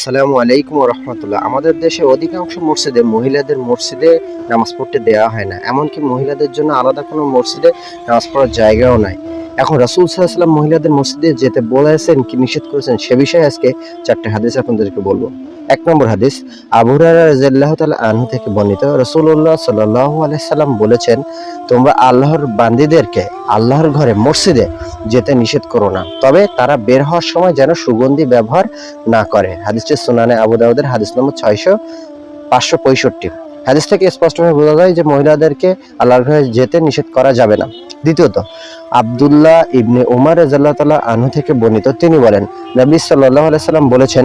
আসসালামু আলাইকুম রহমতুল্লাহ। আমাদের দেশে অধিকাংশ মসজিদে মহিলাদের মসজিদে নামাজ পড়তে দেওয়া হয় না। এমনকি মহিলাদের জন্য আলাদা কোনো মসজিদে নামাজ পড়ার জায়গাও নাই। এখন রাসুল সাল্লাম মহিলাদের মসজিদে যেতে বলেছেন কি নিষেধ করেছেন সে বিষয়ে আজকে চারটে হাদিস আপনাদেরকে বলব। এক নম্বর হাদিস, আবু রাজিয়াল্লাহ তাআলা আনহু থেকে বর্ণিত রসুল্লাহ সাল্লাহ আলাইসাল্লাম বলেছেন, তোমরা আল্লাহর বান্দিদেরকে আল্লাহর ঘরে মসজিদে যেতে নিষেধ করো না, তবে তারা বের হওয়ার সময় যেন সুগন্ধি ব্যবহার না করে। হাদিসটি সুনানে আবু দাউদের হাদিস নম্বর ছয়শো পাঁচশো পঁয়ষট্টি। হাদিস থেকে স্পষ্টভাবে বোঝা যায় যে মহিলাদেরকে আল্লাহর ঘরে যেতে নিষেধ করা যাবে না। দ্বিতীয়ত আব্দুল্লাহ ইবনে উমার রাজাল্লাহ তালা আনহু থেকে বর্ণিত। তিনি বলেন নবী সাল্লাহ সাল্লাম বলেছেন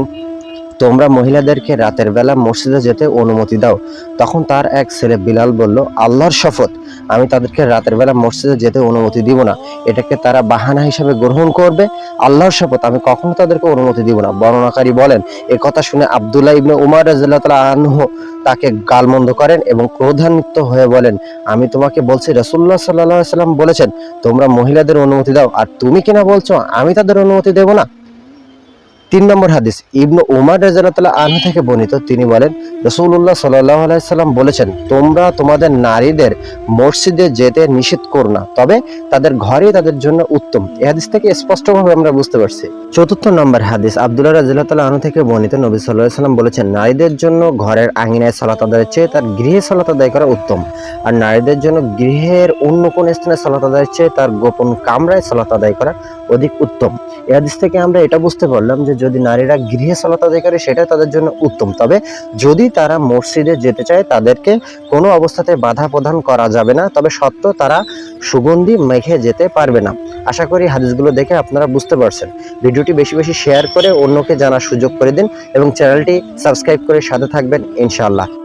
তোমরা মহিলাদেরকে রাতের বেলা মসজিদে যেতে অনুমতি দাও। তখন তার এক ছেলে বিলাল বলল, আল্লাহর শপথ, আমি তাদেরকে রাতের বেলা মসজিদে যেতে অনুমতি দিব না। এটাকে তারা বাহানা হিসাবে গ্রহণ করবে। আল্লাহর শপথ, আমি কখনো তাদেরকে অনুমতি দিব না। বর্ণনাকারী বলেন, এ কথা শুনে আব্দুল্লাহ ইবনে উমার রাজিল্লাহ তালা আনহু তাকে গালমন্দ করেন এবং ক্রোধান্বিত হয়ে বলেন, আমি তোমাকে বলছি রসুল্লাহ সাল্লাহ সাল্লাম বলেছেন, তোমরা মহিলাদের অনুমতি দাও। আর তুমি কিনা বলছো, আমি তাদের অনুমতি দেব না? তিন নম্বর হাদিস ইবনু উমার রাজাল্লাহ আনহু থেকে বর্ণিত তিনি বলেন রসুল্লাহ সাল্লাহ আলাইসাল্লাম বলেছেন তোমরা তোমাদের নারীদের মসজিদে যেতে নিষেধ করো না তবে তাদের ঘরেই তাদের জন্য উত্তম। এই হাদিস থেকে স্পষ্টভাবে আমরা বুঝতে পারছি। চতুর্থ নম্বর হাদিস আব্দুল্লাহ রাজিল্লাহ আনহু থেকে বর্ণিত নবী সাল্লাহ সাল্লাম বলেছেন নারীদের জন্য ঘরের আঙিনায় সালাত আদায়ের চেয়ে তার গৃহে সালাত আদায় করা উত্তম। আর নারীদের জন্য গৃহের অন্য কোন স্থানে সালাত আদায়ের চেয়ে তার গোপন কামরায় সালাত আদায় করা অধিক উত্তম। এই হাদিস থেকে আমরা এটা বুঝতে পারলাম যে যদি নারীরা গৃহে সালাত আদায় করে, সেটা তাদের জন্য উত্তম। তবে যদি তারা মসজিদে যেতে চায়, তাদেরকে কোনো অবস্থাতে বাধা প্রদান করা যাবে না। তবে সত্য, তারা সুগন্ধি মেখে যেতে পারবে না। আশা করি হাদিসগুলো দেখে আপনারা বুঝতে পারছেন। ভিডিওটি বেশি বেশি শেয়ার করে অন্যকে জানার সুযোগ করে দিন এবং চ্যানেলটি সাবস্ক্রাইব করে সাথে থাকবেন, ইনশাআল্লাহ।